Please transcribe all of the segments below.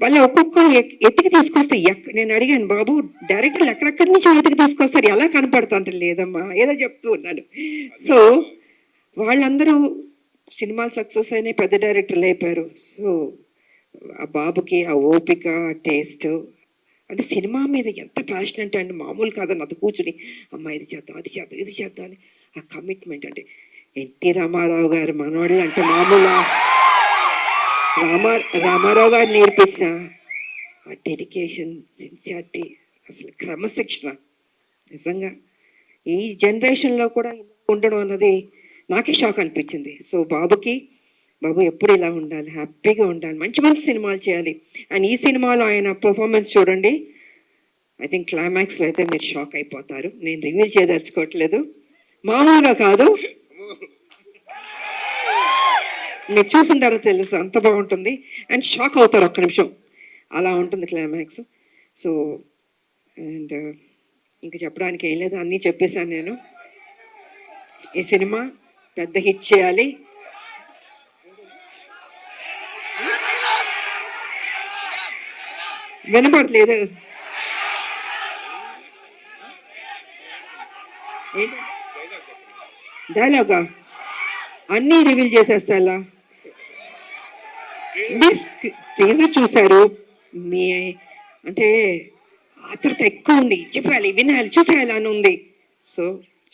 వాళ్ళు ఒక్కొక్కరు ఎక్- ఎత్తికి తీసుకొస్తే ఎక్- నేను అడిగాను బాబు డైరెక్టర్లు ఎక్కడెక్కడి నుంచి ఎత్తికి తీసుకొస్తారు ఎలా కనపడతా అంటే లేదమ్మా? ఏదో చెప్తూ ఉన్నాను. సో వాళ్ళందరూ సినిమాలు సక్సెస్ అయినాయి పెద్ద డైరెక్టర్లు అయిపోయారు. సో ఆ బాబుకి ఆ ఓపిక ఆ టేస్ట్ అంటే సినిమా మీద ఎంత ప్యాషనెంట్ అండి మామూలు కాదని అది కూర్చుని అమ్మ ఇది చేద్దాం అది చేద్దాం ఇది చేద్దాం అని ఆ కమిట్మెంట్ అంటే ఎన్టీ రామారావు గారు మనవాళ్ళు అంటే మామూలు రామా రామారావు గారు నేర్పించిన ఆ డెడికేషన్ సిన్సియారిటీ అసలు క్రమశిక్షణ. నిజంగా ఈ జనరేషన్లో కూడా ఉండడం అన్నది నాకే షాక్ అనిపించింది. సో బాబుకి బాబు ఎప్పుడు ఇలా ఉండాలి హ్యాపీగా ఉండాలి మంచి మంచి సినిమాలు చేయాలి. అండ్ ఈ సినిమాలో ఆయన పర్ఫార్మెన్స్ చూడండి. ఐ థింక్ క్లైమాక్స్లో అయితే మీరు షాక్ అయిపోతారు. నేను రివీల్ చేయదలుచుకోవట్లేదు. మామూలుగా కాదు. మీరు చూసిన తర్వాత తెలుసు అంత బాగుంటుంది. అండ్ షాక్ అవుతారు ఒక్క నిమిషం. అలా ఉంటుంది క్లైమాక్స్ సో అండ్ ఇంకా చెప్పడానికి ఏం లేదు. అన్నీ చెప్పేశాను నేను. ఈ సినిమా పెద్ద హిట్ చేయాలి. వినపడలేదు డైలాగా అన్నీ రివీల్ చేసేస్తా ఇలా మీరు టీజర్ చూశారు. మీ అంటే ఆతృత ఎక్కువ ఉంది చెప్పాలి వినాలి చూసేయాలి అని ఉంది. సో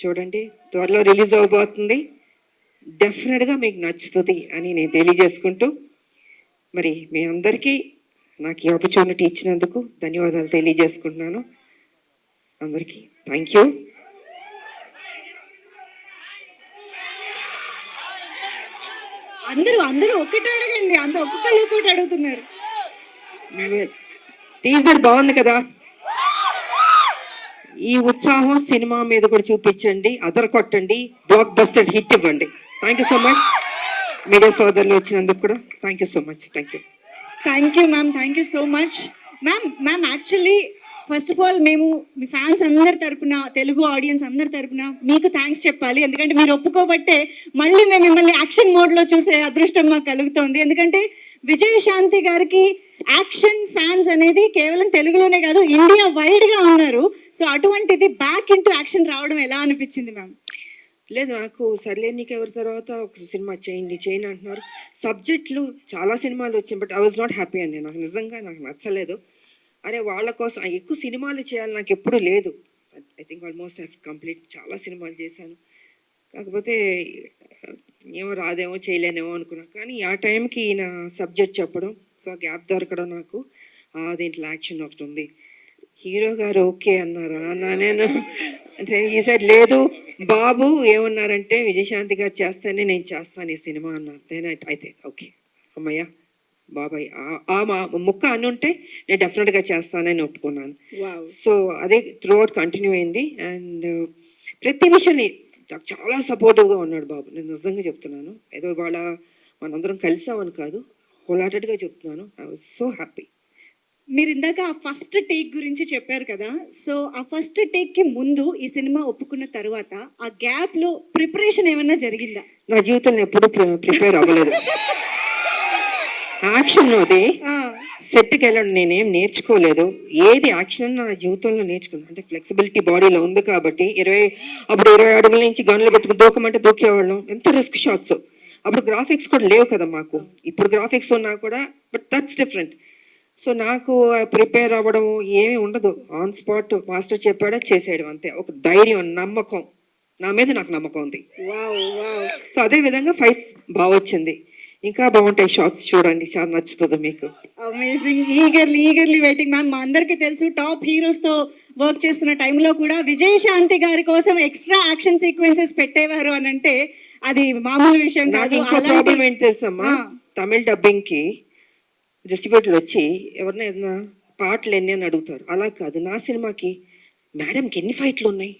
చూడండి త్వరలో రిలీజ్ అవబోతుంది. డెఫినెట్గా మీకు నచ్చుతుంది అని నేను తెలియజేసుకుంటూ మరి మీ అందరికీ నాకు ఈ ఆపర్చునిటీ ఇచ్చినందుకు ధన్యవాదాలు తెలియజేసుకుంటున్నాను. అందరికీ థ్యాంక్ యూ అందరూ అందరూ ఒక్కటి అడగండి. అందరూ ఒక్కొక్కళ్ళు ఒక్కొక్కటి అడుగుతున్నారు. టీజర్ బాగుంది కదా? ఈ ఉత్సాహం సినిమా మీద కూడా చూపించండి అదర్ కొట్టండి బ్లాక్ బస్టర్ హిట్ ఇవ్వండి. Thank you so much media సోదరులు వచ్చినందుకు కూడా thank you so much thank you thank you ma'am thank you so much ma'am ma'am actually first of all మేము మీ ఫ్యాన్స్ అందరి తరపున తెలుగు ఆడియన్స్ అందరి తరపున మీకు థ్యాంక్స్ చెప్పాలి. ఎందుకంటే మీరు ఒప్పుకోబట్టే మళ్ళీ మేము మిమ్మల్ని యాక్షన్ మోడ్లో చూసే అదృష్టం మాకు కలుగుతోంది. ఎందుకంటే విజయశాంతి గారికి యాక్షన్ ఫ్యాన్స్ అనేది కేవలం తెలుగులోనే కాదు ఇండియా వైడ్గా ఉన్నారు. సో అటువంటిది బ్యాక్ ఇంటూ యాక్షన్ రావడం ఎలా అనిపించింది మ్యామ్ లేదు నాకు సర్లే నీకు ఎవరి తర్వాత ఒక సినిమా చేయండి చేయండి అంటున్నారు. సబ్జెక్టులు చాలా సినిమాలు వచ్చాయి but I was not happy అండి. నాకు నిజంగా నాకు నచ్చలేదు. అరే వాళ్ళ కోసం ఎక్కువ సినిమాలు చేయాలి నాకు ఎప్పుడూ లేదు. I think almost I complete చాలా సినిమాలు చేశాను. కాకపోతే ఏమో రాదేమో చేయలేనేమో అనుకున్నాను కానీ ఆ టైంకి ఈయన సబ్జెక్ట్ చెప్పడం సో ఆ గ్యాప్ దొరకడం నాకు దీంట్లో యాక్షన్ ఒకటి ఉంది. హీరో గారు ఓకే అన్నారా? అన్నా నేను అంటే ఈసారి లేదు. బాబు ఏమన్నారంటే విజయశాంతి గారు చేస్తానే నేను చేస్తాను ఈ సినిమా అన్నారు దెన్ అయితే ఓకే అమ్మయ్య. బాబాయ్ ఆ- ముక్క అని ఉంటే నేను డెఫినెట్గా చేస్తానని ఒప్పుకున్నాను. వావ్ సో అదే త్రూ అవుట్ కంటిన్యూ అయింది అండ్ ప్రతి విషయాన్ని నాకు చాలా సపోర్టివ్గా ఉన్నాడు బాబు. నేను నిజంగా చెప్తున్నాను. ఏదో ఇవాళ మనందరం కలిసామని కాదు హోలాటెడ్గా చెప్తున్నాను. ఐ వాజ్ సో హ్యాపీ మీరు ఇందాక ఆ ఫస్ట్ టేక్ గురించి చెప్పారు కదా. సో ఆ ఫస్ట్ టేక్కి ముందు ఈ సినిమా ఒప్పుకున్న తర్వాత ఆ గ్యాప్లో ప్రిపరేషన్ ఏమైనా జరిగిందా? నా జీవితంలో ఎప్పుడూ ప్రిపేర్ అవ్వలేదు. యాక్షన్ అది సెట్కి వెళ్ళడం నేనేం నేర్చుకోలేదు. ఏది యాక్షన్ నా జీవితంలో నేర్చుకున్నాను అంటే ఫ్లెక్సిబిలిటీ బాడీలో ఉంది కాబట్టి ఇరవై అప్పుడు ఇరవై అడుగుల నుంచి గన్లు పెట్టుకుని దూకమంటే దూకేవాళ్ళం. ఎంత రిస్క్ షాట్స్. అప్పుడు గ్రాఫిక్స్ కూడా లేవు కదా మాకు. ఇప్పుడు గ్రాఫిక్స్ ఉన్నా కూడా బట్ దట్స్ డిఫరెంట్. సో నాకు ప్రిపేర్ అవ్వడం ఏమీ ఉండదు. ఆన్ స్పాట్ మాస్టర్ చెప్పాడా చేసేయడం అంతే. ఒక ధైర్యం నమ్మకం. నా మీద నాకు నమ్మకం ఉంది. Wow wow. సో అదే విధంగా ఫైట్స్ బాగా వచ్చింది. ఇంకా బాగుంటాయి షార్ట్స్ చూడండి చాలా నచ్చుతుంది మీకు. Amazing eagerly eagerly waiting ma'am మా అందరికీ తెలుసు టాప్ హీరోస్తో వర్క్ చేస్తున్న టైంలో కూడా విజయశాంతి గారి కోసం ఎక్స్ట్రా యాక్షన్ సీక్వెన్సెస్ పెట్టేవారు అని అంటే అది మామూలు విషయం కాదు. ప్రాబ్లం ఏంటి తెలుసమ్మా. తమిళ డబ్బింగ్కి డిస్ట్రిబ్యూటర్లు వచ్చి ఎవరినైనా ఏదైనా పాటలు ఎన్ని అని అడుగుతారు. అలా కాదు నా సినిమాకి మేడంకి ఎన్ని ఫైట్లు ఉన్నాయి.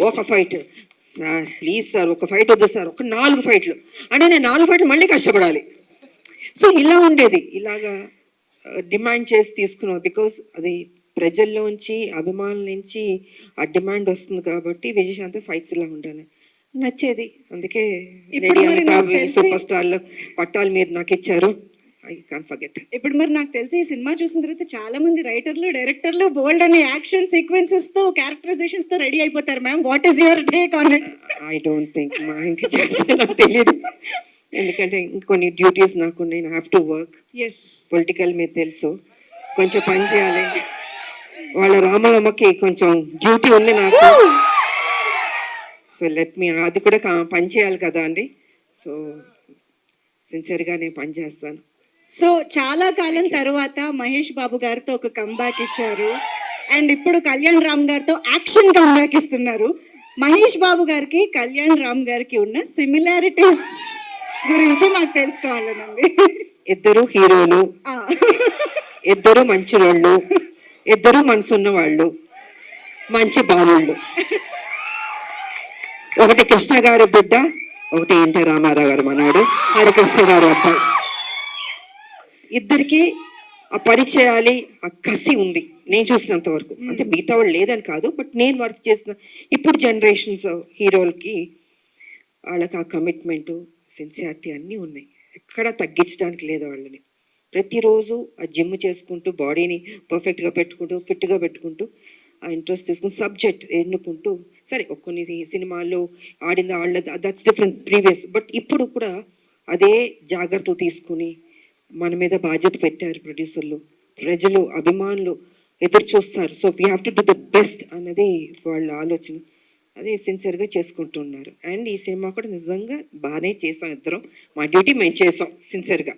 ఒక ఫైట్ సార్ ప్లీజ్ సార్ ఒక ఫైట్ వద్దు సార్ ఒక నాలుగు ఫైట్లు అంటే నేను నాలుగు ఫైట్లు మళ్ళీ కష్టపడాలి. సో ఇలా ఉండేది. ఇలాగా డిమాండ్ చేసి తీసుకున్నాం. బికాస్ అది ప్రజల్లోంచి అభిమానుల నుంచి ఆ డిమాండ్ వస్తుంది కాబట్టి విజయశాంతి ఫైట్స్ ఇలా ఉండాలి. నచ్చేది. అందుకే సూపర్ స్టార్లు పట్టాలు మీరు నాకు ఇచ్చారు. ఐ కాన్ ఫర్గెట్ ఇప్పుడు మరి నాకు తెలిసి ఈ సినిమా చూసిన తర్వాత చాలా మంది రైటర్లు డైరెక్టర్లు బోల్డ్ అనే యాక్షన్ సీక్వెన్సెస్తో క్యారెక్టరైజేషన్స్తో రెడీ అయిపోతారు ma'am what is your take on it I don't think మా ఇంకా చేస్తే నాకు తెలియదు. ఎందుకంటే ఇంకొన్ని డ్యూటీస్ నాకు నేను have to work as political మీద తెలుసు. కొంచెం పని చేయాలి. వాళ్ళ రామలమ్మకి కొంచెం డ్యూటీ ఉంది నాకు. సో లెట్ మీ అది కూడా పని చేయాలి కదా అండి. సో సిన్సియర్గా నేను పని చేస్తాను. సో చాలా కాలం తర్వాత మహేష్ బాబు గారితో ఒక కంబ్యాక్ ఇచ్చారు. అండ్ ఇప్పుడు కళ్యాణ్ రామ్ గారితో యాక్షన్ కంబ్యాక్ ఇస్తున్నారు. మహేష్ బాబు గారికి కళ్యాణ్ రామ్ గారికి ఉన్న సిమిలారిటీస్ గురించి మాకు తెలుసుకోవాలనండి. ఇద్దరు హీరోలు. ఇద్దరు మంచి వాళ్ళు. ఇద్దరు మనసున్న వాళ్ళు. మంచి బాలుళ్ళు. ఒకటి కృష్ణ గారి బిడ్డ ఒకటి ఎన్టీ రామారావు గారు మనవాడు. హరికృష్ణ గారు అబ్బాయి. ఇద్దరికి ఆ పరిచయాలి ఆ కసి ఉంది. నేను చూసినంత వరకు. అంటే మిగతా వాళ్ళు లేదని కాదు బట్ నేను వర్క్ చేసిన ఇప్పుడు జనరేషన్స్ హీరోలకి వాళ్ళకి ఆ కమిట్మెంట్ సిన్సియారిటీ అన్నీ ఉన్నాయి. ఎక్కడ తగ్గించడానికి లేదు వాళ్ళని. ప్రతిరోజు ఆ జిమ్ చేసుకుంటూ బాడీని పర్ఫెక్ట్గా పెట్టుకుంటూ ఫిట్గా పెట్టుకుంటూ ఆ ఇంట్రెస్ట్ తీసుకుని సబ్జెక్ట్ ఎన్నుకుంటూ సరే కొన్ని సినిమాల్లో ఆడింది వాళ్ళ దట్స్ డిఫరెంట్ ప్రీవియస్ బట్ ఇప్పుడు కూడా అదే జాగ్రత్తలు తీసుకుని మన మీద బాధ్యత పెట్టారు ప్రొడ్యూసర్లు ప్రజలు అభిమానులు ఎదురు చూస్తారు. So we have to do the best అన్నది వాళ్ళ ఆలోచన. అదే సిన్సియర్గా చేసుకుంటున్నారు. అండ్ ఈ సినిమా కూడా నిజంగా బాగానే చేసాం ఇద్దరం. మా డ్యూటీ మేము చేసాం సిన్సియర్గా